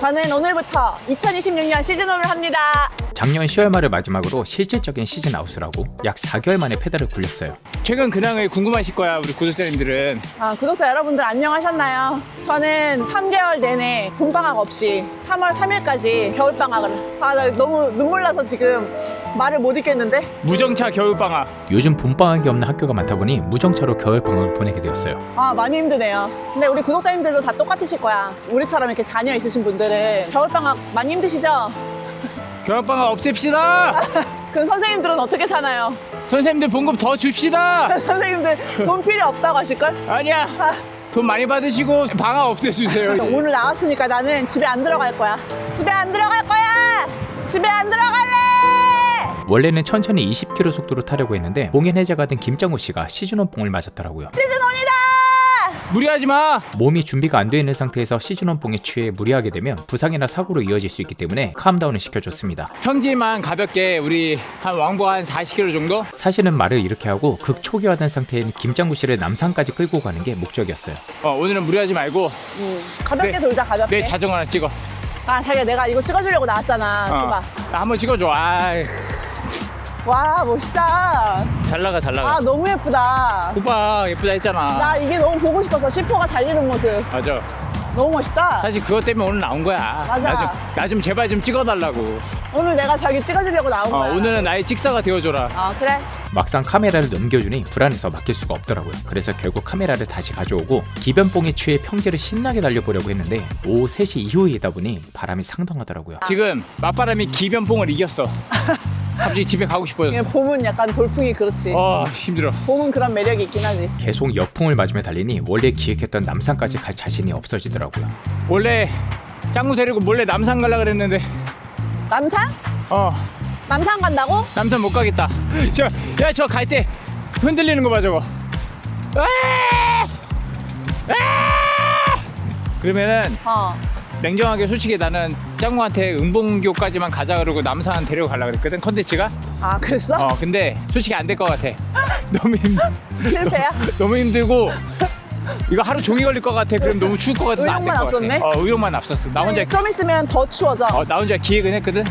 저는 오늘부터 2026년 시즌5를 합니다. 작년 10월 말을 마지막으로 실질적인 시즌 아웃을 하고 약 4개월 만에 페달을 굴렸어요. 최근 근황이 궁금하실 거야 우리 구독자님들은 아, 구독자 여러분들 안녕하셨나요? 저는 3개월 내내 봄방학 없이 3월 3일까지 겨울방학을. 아, 나 너무 눈물 나서 지금 말을 못 읽겠는데? 무정차 겨울방학 요즘 봄방학이 없는 학교가 많다 보니 무정차로 겨울방학을 보내게 되었어요. 아, 많이 힘드네요. 근데 우리 구독자님들도 다 똑같으실 거야. 우리처럼 이렇게 자녀 있으신 분들 은 겨울방학 많이 힘드시죠? 겨울방학 없앱시다 그럼 선생님들은 어떻게 사나요? 선생님들 봉급 더 줍시다 선생님들 돈 필요 없다고 하실걸? 아니야 아, 돈 많이 받으시고 방학 없애주세요 이제. 오늘 나왔으니까 나는 집에 안 들어갈 거야. 집에 안 들어갈 거야! 집에 안 들어갈래! 원래는 천천히 20km 속도로 타려고 했는데 봉인 해제가 된 김장우 씨가 시즌1 봉을 맞았더라고요. 시즌1이다! 무리하지 마 몸이 준비가 안 돼 있는 상태에서 시즌1 봉에 취해 무리하게 되면 부상이나 사고로 이어질 수 있기 때문에 캄다운을 시켜줬습니다. 평지만 가볍게 우리 한 왕복 한 40km 정도? 사실은 말을 이렇게 하고 극초기화된 상태인 김장구 씨를 남산까지 끌고 가는 게 목적이었어요. 어 오늘은 무리하지 말고 음, 가볍게 네. 돌자, 가볍게. 내 자전거 하나 찍어 아, 자기야, 내가 이거 찍어주려고 나왔잖아. 어. 줘봐. 나 한번 찍어줘 아이, 와, 멋있다. 잘 나가 잘 나가 아, 너무 예쁘다. 오빠 예쁘다 했잖아 나 이게 너무 보고 싶었어. 10호가 달리는 모습. 맞아 너무 멋있다. 사실 그것 때문에 오늘 나온 거야 맞아. 나 좀, 나좀 제발 좀 찍어달라고 오늘 내가 자기 찍어주려고 나온 어, 거야. 오늘은 나의 찍사가 되어줘라 아, 그래? 막상 카메라를 넘겨주니 불안해서 맡길 수가 없더라고요. 그래서 결국 카메라를 다시 가져오고 기변봉에 취해 평지를 신나게 달려보려고 했는데 오후 3시 이후이다 보니 바람이 상당하더라고요. 지금 맞바람이 기변봉을 이겼어. 갑자기 집에 가고 싶어졌어. 봄은 약간 돌풍이 그렇지. 어 힘들어. 봄은 그런 매력이 있긴 하지. 계속 역풍을 맞으며 달리니 원래 기획했던 남산까지 갈 자신이 없어지더라고요. 원래 짱구 데리고 몰래 남산 갈라 그랬는데 남산? 어 남산 간다고? 남산 못 가겠다. 저야 저 갈 때 흔들리는 거 봐 저거. 아! 아! 그러면은 어. 냉정하게 솔직히 나는 짱구한테 은봉교까지만 가자 그러고 남산 데려가려 그랬거든 컨텐츠가. 아, 그랬어? 어 근데 솔직히 안 될 것 같아. 너무 힘들. 실패야? 너무 힘들고 이거 하루 종일 걸릴 것 같아. 그럼 너무 추울 것 같아서 안될 의욕만 것 앞섰네? 같아. 어, 의욕만 앞섰어. 나 혼자 좀 있으면 더 추워져. 어, 나 혼자 기획은 했거든.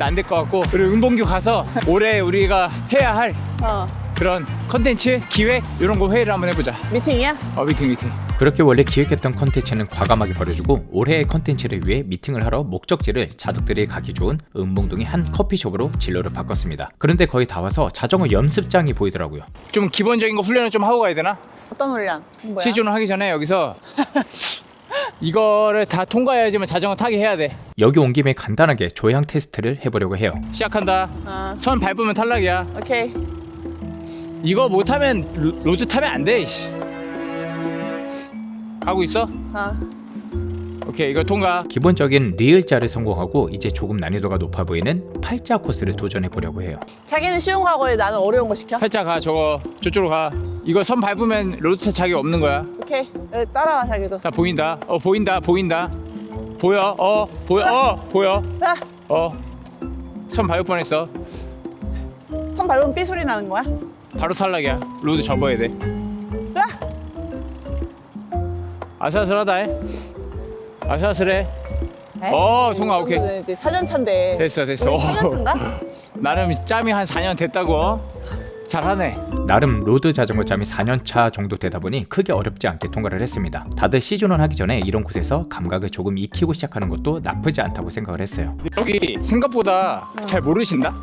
안 될 것 같고 그리고 은봉규 가서 올해 우리가 해야 할 어. 그런 컨텐츠 기획 이런 거 회의를 한번 해보자. 미팅이야? 어 미팅 미팅. 그렇게 원래 기획했던 컨텐츠는 과감하게 버려주고 올해의 컨텐츠를 위해 미팅을 하러 목적지를 자덕들이 가기 좋은 은봉동의 한 커피숍으로 진로를 바꿨습니다. 그런데 거의 다 와서 자전거 연습장이 보이더라고요. 좀 기본적인 거 훈련을 좀 하고 가야 되나? 어떤 훈련? 뭐야? 시즌을 하기 전에 여기서 이거를 다 통과해야지만 자전거 타게 해야 돼. 여기 온 김에 간단하게 조향 테스트를 해보려고 해요. 시작한다. 어. 선 밟으면 탈락이야. 오케이. 이거 못하면 로- 로드 타면 안 돼. 씨. 가고 있어? 어. 오케이 이거 통과. 기본적인 리을자를 성공하고 이제 조금 난이도가 높아 보이는 팔자 코스를 도전해 보려고 해요. 자기는 쉬운 거 하고 해, 나는 어려운 거 시켜? 살짝 가 저거 저쪽으로 가. 이거 선 밟으면 로드 타 자격 없는 거야. 오케이. 어, 따라와, 자기도. 자 보인다. 어 보인다 보인다. 보여. 어 보여. 어 보여. 자, 어. 선 밟을 뻔했어. 손 밟으면 삐 소리 나는 거야? 바로 탈락이야. 로드 접어야 돼. 아슬아슬하다. 해. 아슬아슬해. 에이, 어, 통과, 오케이. 이거는 이제 사전차인데. 됐어 됐어. 우리 사전차인가? 나름 짬이 한 4년 됐다고. 잘하네. 나름 로드 자전거 짬이 4년차 정도 되다 보니 크게 어렵지 않게 통과를 했습니다. 다들 시즌1 하기 전에 이런 곳에서 감각을 조금 익히고 시작하는 것도 나쁘지 않다고 생각을 했어요. 여기 생각보다 잘 모르신다?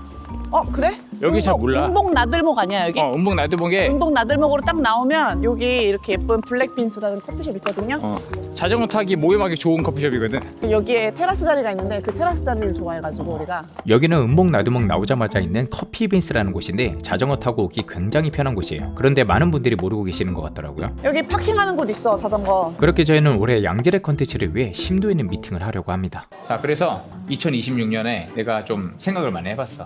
어, 그래? 여기 잘 몰라. 은복 나들목 아니야, 여기? 어, 음봉 본게 은복 나들목으로 딱 나오면 여기 이렇게 예쁜 블랙빈스라는 커피숍 있거든요. 어, 자전거 타기 모임하기 좋은 커피숍이거든. 여기에 테라스 자리가 있는데 그 테라스 자리를 좋아해가지고 우리가 여기는 은목 나두목 나오자마자 있는 커피빈스라는 곳인데 자전거 타고 오기 굉장히 편한 곳이에요. 그런데 많은 분들이 모르고 계시는 것 같더라고요. 여기 파킹하는 곳 있어 자전거. 그렇게 저희는 올해 양질의 컨텐츠를 위해 심도 있는 미팅을 하려고 합니다. 자, 그래서 2026년에 내가 좀 생각을 많이 해봤어.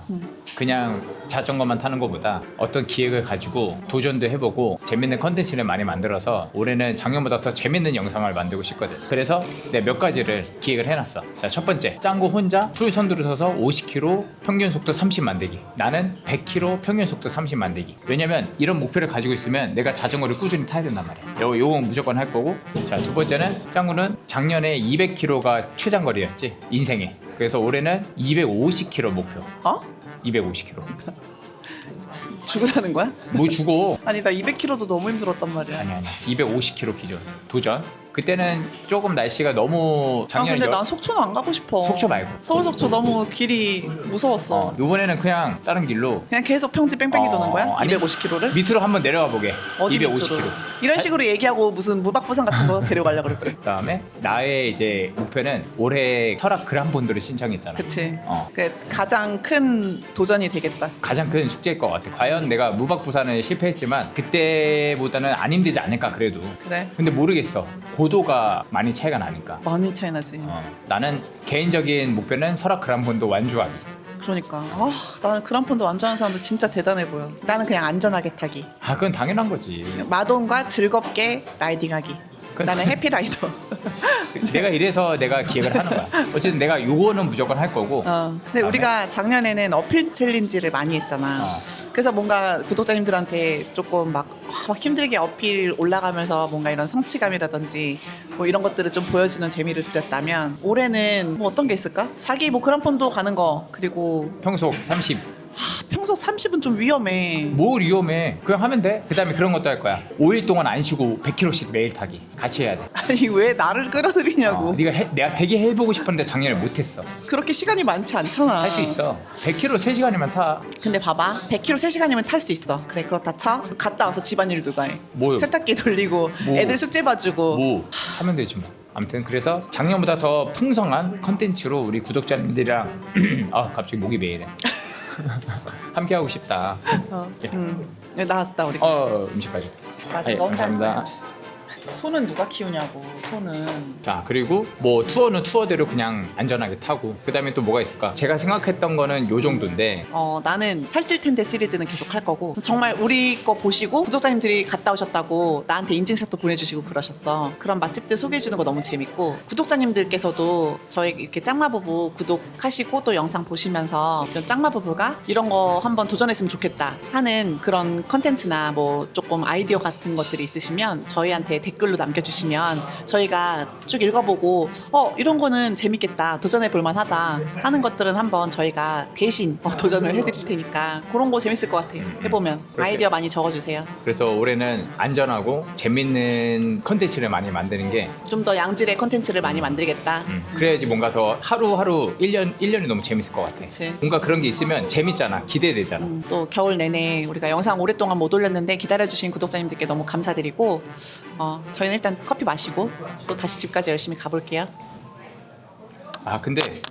그냥 자전거만 타는 것보다 어떤 기획을 가지고 도전도 해보고 재밌는 컨텐츠를 많이 만들어서 올해는 작년보다 더 재밌는 영상을 만들고 싶거든. 그래서 내가 몇 가지를 기획을 해놨어. 자, 첫 번째, 짱구 혼자 풀 선두를 서서 50km 평균 속도 30 만들기. 나는 100km 평균 속도 30 만들기. 왜냐면 이런 목표를 가지고 있으면 내가 자전거를 꾸준히 타야 된단 말이야. 요, 요건 무조건 할 거고. 자, 두 번째는 짱구는 작년에 200km가 최장거리였지. 인생에. 그래서 올해는 250km 목표. 어? 250km. 죽으라는 거야? 뭐 주고 아니 나 200km도 너무 힘들었단 말이야. 아니 아니 250km 기준 도전 그때는 조금 날씨가 너무 아 작년 근데 여- 난 속초는 안 가고 싶어. 속초 말고 서울 속초 너무 길이 무서웠어. 어, 이번에는 그냥 다른 길로 그냥 계속 평지 뺑뺑이 어, 도는 거야? 아니, 250km를? 밑으로 한번 내려가 보게 어디 250km 밑으로? 이런 식으로 얘기하고 무슨 무박부산 같은 거 데려가려고 그랬지. 그다음에 나의 이제 목표는 올해 설악 그란본도를 신청했잖아 그치. 어. 그 가장 큰 도전이 되겠다. 가장 큰 숙제일 것 같아 과연 내가 무박부산을 실패했지만 그때보다는 안 힘들지 않을까 그래도 그래. 근데 모르겠어 고도가 많이 차이가 나니까 많이 차이 나지. 어, 나는 개인적인 목표는 설악 그란본도 완주하기 그러니까 아 나는 그란폰도 완전한 사람들 진짜 대단해 보여. 나는 그냥 안전하게 타기. 아 그건 당연한 거지 마돈과 즐겁게 라이딩하기. 그- 나는 해피라이더. 내가 이래서 내가 기획을 하는 거야. 어쨌든 내가 요거는 무조건 할 거고. 어. 근데? 우리가 작년에는 어필 챌린지를 많이 했잖아. 어. 그래서 뭔가 구독자님들한테 조금 막, 아, 막 힘들게 어필 올라가면서 뭔가 이런 성취감이라든지 뭐 이런 것들을 좀 보여주는 재미를 드렸다면 올해는 뭐 어떤 게 있을까? 자기 뭐 그란폰도 가는 거 그리고 평속 30. 하, 평소 30은 좀 위험해. 뭘 위험해. 그냥 하면 돼. 그 다음에 그런 것도 할 거야. 5일 동안 안 쉬고 100km씩 매일 타기. 같이 해야 돼. 아니 왜 나를 끌어들이냐고. 어, 네가 해- 내가 되게 해보고 싶었는데 작년에 못했어. 그렇게 시간이 많지 않잖아. 할 수 있어. 100km 3시간이면 타. 근데 봐봐 100km 3시간이면 탈 수 있어 그래 그렇다 쳐 갔다 와서 집안일 누가 해 뭐. 세탁기 돌리고 뭐. 애들 숙제 봐주고 뭐 하면 되지 뭐. 아무튼 그래서 작년보다 더 풍성한 컨텐츠로 우리 구독자님들이랑 아 갑자기 목이 메이네. 함께 하고 싶다. 어, 예. 음. 네, 나왔다 우리 어 음식 가져. 맞아 예, 감사합니다. 소는 누가 키우냐고 소는 자 그리고 뭐 투어는 투어대로 그냥 안전하게 타고. 그 다음에 또 뭐가 있을까? 제가 생각했던 거는 요 정도인데. 어 나는 살찔 텐데 시리즈는 계속 할 거고. 정말 우리 거 보시고 구독자님들이 갔다 오셨다고 나한테 인증샷도 보내주시고 그러셨어. 그런 맛집들 소개해주는 거 너무 재밌고 구독자님들께서도 저희 이렇게 짱마 부부 구독하시고 또 영상 보시면서 이런 짱마 부부가 이런 거 한번 도전했으면 좋겠다 하는 그런 컨텐츠나 뭐 조금 아이디어 같은 것들이 있으시면 저희한테 댓글로 남겨주시면 저희가 쭉 읽어보고 어 이런 거는 재밌겠다 도전해 볼만하다 하는 것들은 한번 저희가 대신 어, 도전을 해드릴 테니까 그런 거 재밌을 것 같아요. 해보면. 그렇게. 아이디어 많이 적어주세요. 그래서 올해는 안전하고 재밌는 컨텐츠를 많이 만드는 게 좀 더 양질의 컨텐츠를 많이 만들겠다. 음, 그래야지 뭔가 더 하루하루 1년, 1년이 너무 재밌을 것 같아. 그치. 뭔가 그런 게 있으면 재밌잖아. 기대되잖아. 음, 또 겨울 내내 우리가 영상 오랫동안 못 올렸는데 기다려주신 구독자님들께 너무 감사드리고 어, 저희는 일단 커피 마시고 또 다시 집까지 열심히 가볼게요. 아 근데